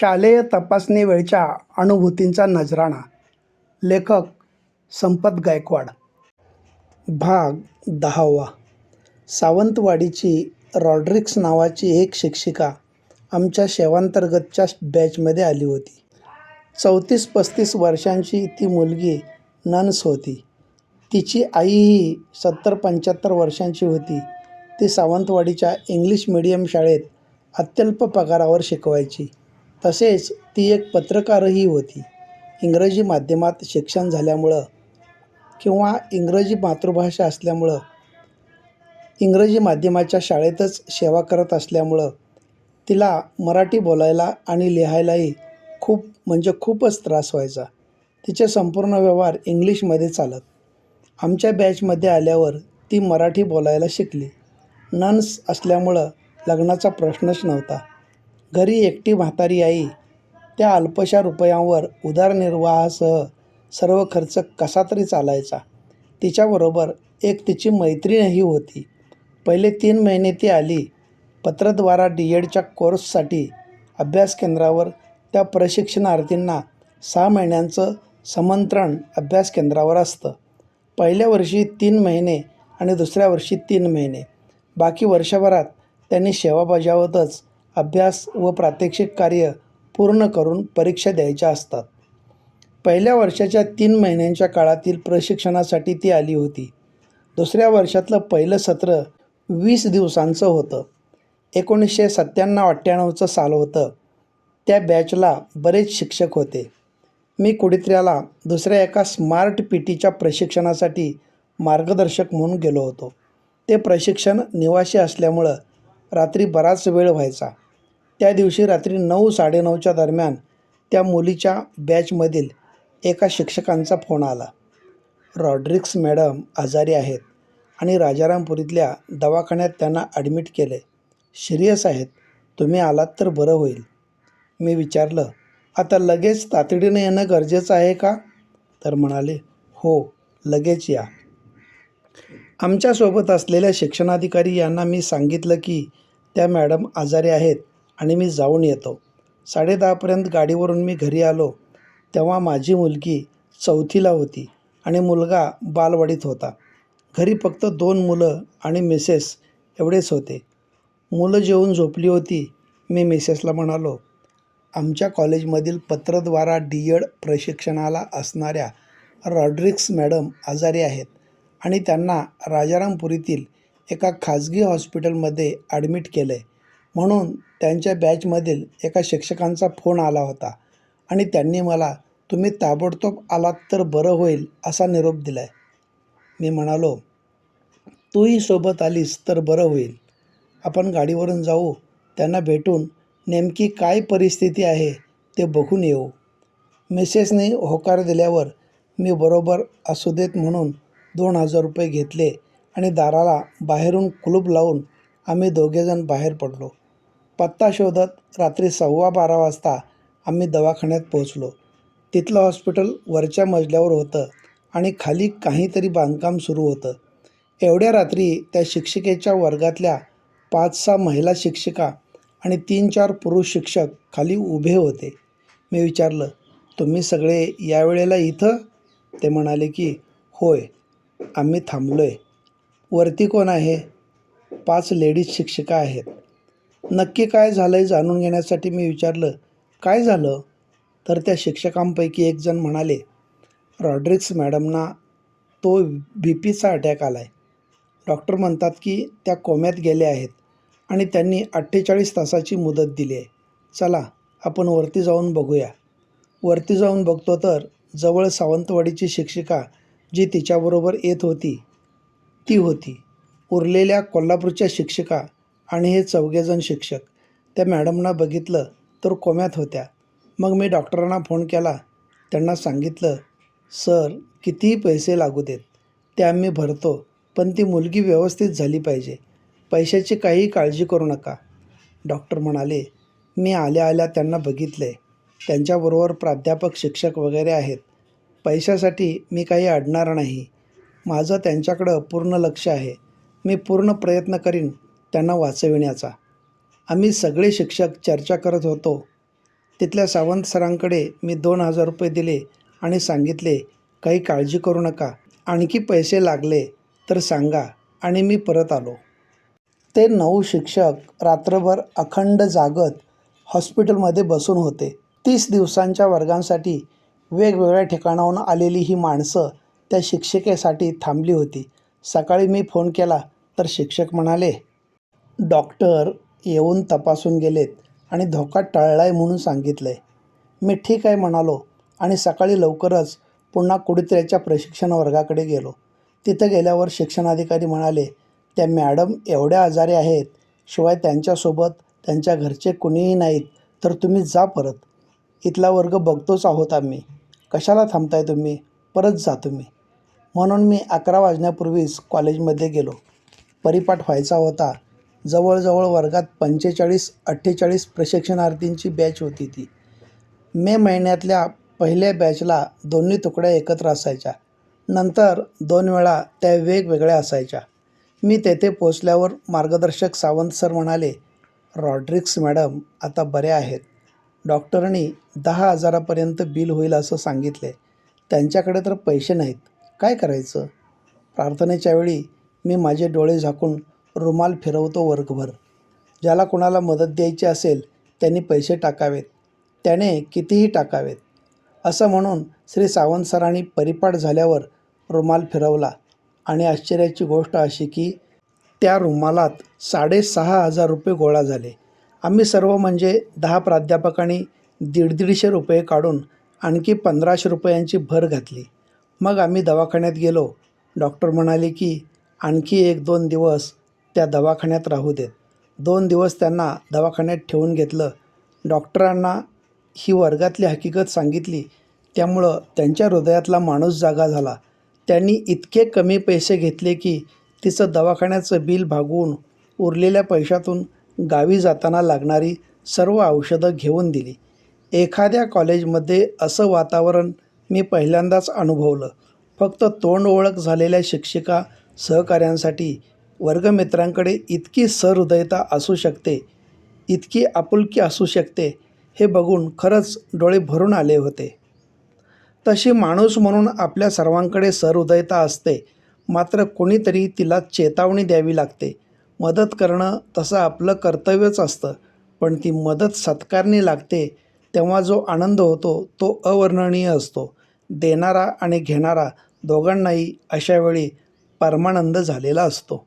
शालेय तपासणी वेळच्या अनुभूतींचा नजराणा. लेखक संपत गायकवाड. भाग दहावा. सावंतवाडीची रॉड्रिक्स नावाची एक शिक्षिका आमच्या सेवांतर्गतच्या बॅचमध्ये आली होती. चौतीस पस्तीस वर्षांची ती मुलगी नन्स होती. तिची आईही सत्तर पंच्याहत्तर वर्षांची होती. ती सावंतवाडीच्या इंग्लिश मिडियम शाळेत अत्यल्प पगारावर शिकवायची. तसेच ती एक पत्रकारही होती. इंग्रजी माध्यमात शिक्षण झाल्यामुळं किंवा इंग्रजी मातृभाषा असल्यामुळं इंग्रजी माध्यमाच्या शाळेतच सेवा करत असल्यामुळं तिला मराठी बोलायला आणि लिहायलाही खूप म्हणजे खूपच त्रास व्हायचा. तिचे संपूर्ण व्यवहार इंग्लिशमध्ये चालत. आमच्या बॅचमध्ये आल्यावर ती मराठी बोलायला शिकली. नन्स असल्यामुळं लग्नाचा प्रश्नच नव्हता. घरी एकटी म्हातारी आई त्या अल्पशा रुपयांवर उदारनिर्वाहासह सर्व खर्च कसा तरी चालायचा. तिच्याबरोबर एक तिची मैत्रीणही होती. पहिले तीन महिने ती आली. पत्रद्वारा डी एडच्या कोर्ससाठी अभ्यास केंद्रावर त्या प्रशिक्षणार्थींना सहा महिन्यांचं समंत्रण अभ्यास केंद्रावर असतं. पहिल्या वर्षी तीन महिने आणि दुसऱ्या वर्षी तीन महिने. बाकी वर्षभरात त्यांनी सेवा बजावतच अभ्यास व प्रात्यक्षिक कार्य पूर्ण करून परीक्षा द्यायच्या असतात. पहिल्या वर्षाच्या तीन महिन्यांच्या काळातील प्रशिक्षणासाठी ती आली होती. दुसऱ्या वर्षातलं पहिलं सत्र वीस दिवसांचं होतं. एकोणीसशे सत्त्याण्णव अठ्ठ्याण्णवचं साल होतं. त्या बॅचला बरेच शिक्षक होते. मी कुडित्र्याला दुसऱ्या एका स्मार्ट पी टीच्या प्रशिक्षणासाठी मार्गदर्शक म्हणून गेलो होतो. ते प्रशिक्षण निवासी असल्यामुळं रात्री बराच वेळ व्हायचा. त्या दिवशी रात्री नऊ साडेनऊच्या दरम्यान त्या मुलीच्या बॅचमधील एका शिक्षकांचा फोन आला. रॉड्रिक्स मॅडम आजारी आहेत आणि राजारामपुरीतल्या दवाखान्यात त्यांना ॲडमिट केले. सिरियस आहेत. तुम्ही आलात तर बरं होईल. मी विचारलं आता लगेच तातडीनं येणं गरजेचं आहे का? तर म्हणाले हो लगेच या. आमच्यासोबत असलेल्या शिक्षणाधिकारी यांना मी सांगितलं की त्या मॅडम आजारी आहेत. आणि मी जाऊन येतो. साडेदहापर्यंत गाडीवरून मी घरी आलो. तेव्हा माझी मुलगी चौथीला होती आणि मुलगा बालवाडीत होता. घरी फक्त दोन मुलं आणि मिसेस एवढेच होते. मुलं जेवून झोपली होती मी मिसेसला म्हणालो आमच्या कॉलेजमधील पत्रद्वारा डी एड प्रशिक्षणाला असणाऱ्या रॉड्रिक्स मॅडम आजारी आहेत आणि त्यांना राजारामपुरीतील एका खाजगी हॉस्पिटलमध्ये ॲडमिट केलं आहे म्हणून त्यांच्या बॅचमधील एका शिक्षकांचा फोन आला होता आणि त्यांनी मला तुम्ही ताबडतोब आलात तर बरं होईल असा निरोप दिला आहे मी म्हणालो तूही सोबत आलीस तर बरं होईल. आपण गाडीवरून जाऊ त्यांना भेटून नेमकी काय परिस्थिती आहे ते बघून येऊ. मिसेसने होकार दिल्यावर मी बरोबर असू देत म्हणून दोन हजार रुपये घेतले आणि दाराला बाहेरून कुलूप लावून आम्ही दोघेजण बाहेर पडलो. पत्ता शोधत रात्री सव्वा बारा वाजता आम्ही दवाखान्यात पोहोचलो. तिथलं हॉस्पिटल वरच्या मजल्यावर होतं आणि खाली काहीतरी बांधकाम सुरू होतं. एवढ्या रात्री त्या शिक्षिकेच्या वर्गातल्या पाच सहा महिला शिक्षिका आणि तीन चार पुरुष शिक्षक खाली उभे होते. मी विचारलं तुम्ही सगळे या वेळेला इथं? ते म्हणाले की होय आम्ही थांबलो आहे वरती कोण आहे? पाच लेडीज शिक्षिका आहेत. नक्की काय झालं आहे जाणून घेण्यासाठी मी विचारलं काय झालं? तर त्या शिक्षकांपैकी एक जण म्हणाले रॉड्रिक्स मॅडमना तो बी पीचा अटॅक आला आहे डॉक्टर म्हणतात की त्या कोम्यात गेल्या आहेत आणि त्यांनी अठ्ठेचाळीस तासाची मुदत दिली आहे. चला आपण वरती जाऊन बघूया. वरती जाऊन बघतो तर जवळ सावंतवाडीची शिक्षिका जी तिच्याबरोबर येत होती ती होती. उरलेल्या कोल्हापूरच्या शिक्षिका आणि हे चौघेजण शिक्षक. त्या मॅडमना बघितलं तर कोम्यात होत्या. मग मी डॉक्टरांना फोन केला. त्यांना सांगितलं सर कितीही पैसे लागू देत ते आम्ही भरतो पण ती मुलगी व्यवस्थित झाली पाहिजे. पैशाची काही काळजी करू नका. डॉक्टर म्हणाले मी आल्या आल्या त्यांना बघितलं आहे त्यांच्याबरोबर प्राध्यापक शिक्षक वगैरे आहेत. पैशासाठी मी काही अडणार नाही. माझं त्यांच्याकडं पूर्ण लक्ष आहे. मी पूर्ण प्रयत्न करीन त्यांना वाचविण्याचा. आम्ही सगळे शिक्षक चर्चा करत होतो. तिथल्या सावंत सरांकडे मी दोन हजार रुपये दिले आणि सांगितले काही काळजी करू नका. आणखी पैसे लागले तर सांगा. आणि मी परत आलो. ते नऊ शिक्षक रात्रभर अखंड जागत हॉस्पिटलमध्ये बसून होते. तीस दिवसांच्या वर्गांसाठी वेगवेगळ्या ठिकाणाहून आलेली ही माणसं त्या शिक्षिकेसाठी थांबली होती. सकाळी मी फोन केला तर शिक्षक म्हणाले डॉक्टर येऊन तपासून गेलेत आणि धोका टळला आहे म्हणून सांगितलं आहे मी ठीक आहे म्हणालो आणि सकाळी लवकरच पुन्हा कुडीत्र्याच्या प्रशिक्षण वर्गाकडे गेलो. तिथं गेल्यावर शिक्षणाधिकारी म्हणाले त्या मॅडम एवढ्या आजारी आहेत शिवाय त्यांच्यासोबत त्यांच्या घरचे कुणीही नाहीत तर तुम्ही जा परत. इथला वर्ग बघतोच आहोत आम्ही. कशाला थांबताय तुम्ही? परत जा तुम्ही. म्हणून मी अकरा वाजण्यापूर्वीच कॉलेजमध्ये गेलो. परिपाठ व्हायचा होता. जवळजवळ वर्गात पंचेचाळीस अठ्ठेचाळीस प्रशिक्षणार्थींची बॅच होती ती. मे महिन्यातल्या पहिल्या बॅचला दोन्ही तुकड्या एकत्र असायच्या. नंतर दोन वेळा त्या वेगवेगळ्या असायच्या. मी तेथे पोचल्यावर मार्गदर्शक सावंत सर म्हणाले रॉड्रिक्स मॅडम आता बऱ्या आहेत. डॉक्टरांनी दहा हजारापर्यंत बिल होईल असं सांगितले. त्यांच्याकडे तर पैसे नाहीत. काय करायचं? प्रार्थनेच्या वेळी मी माझे डोळे झाकून रुमाल फिरवतो वर्गभर. ज्याला कोणाला मदत द्यायची असेल त्यांनी पैसे टाकावेत. त्याने कितीही टाकावेत. असं म्हणून श्री सावंत सरांनी परिपाठ झाल्यावर रुमाल फिरवला. आणि आश्चर्याची गोष्ट अशी की त्या रुमालात साडेसहा हजार रुपये गोळा झाले. आम्ही सर्व म्हणजे दहा प्राध्यापकांनी दीड दीडशे रुपये काढून आणखी पंधराशे रुपयांची भर घातली. मग आम्ही दवाखान्यात गेलो. डॉक्टर म्हणाले की आणखी एक दोन दिवस त्या दवाखान्यात राहू देत. दोन दिवस त्यांना दवाखान्यात ठेवून घेतलं. डॉक्टरांना ही वर्गातली हकीकत सांगितली. त्यामुळं त्यांच्या हृदयातला माणूस जागा झाला. त्यांनी इतके कमी पैसे घेतले की तिचं दवाखान्याचं बिल भागवून उरलेल्या पैशातून गावी जाताना लागणारी सर्व औषधं घेऊन दिली. एखाद्या कॉलेजमध्ये असं वातावरण मी पहिल्यांदाच अनुभवलं. फक्त तोंड ओळख झालेल्या शिक्षिका सहकाऱ्यांसाठी वर्गमित्रांकडे इतकी सहृदयता असू शकते इतकी आपुलकी असू शकते हे बघून खरंच डोळे भरून आले होते. तशी माणूस म्हणून आपल्या सर्वांकडे सहृदयता असते मात्र कोणीतरी तिला चेतावणी द्यावी लागते. मदत करणं तसं आपलं कर्तव्यच असतं पण ती मदत सत्कारणी लागते तेव्हा जो आनंद होतो तो अवर्णनीय असतो. देणारा आणि घेणारा दोघांनाही अशावेळी परमानंद झालेला असतो.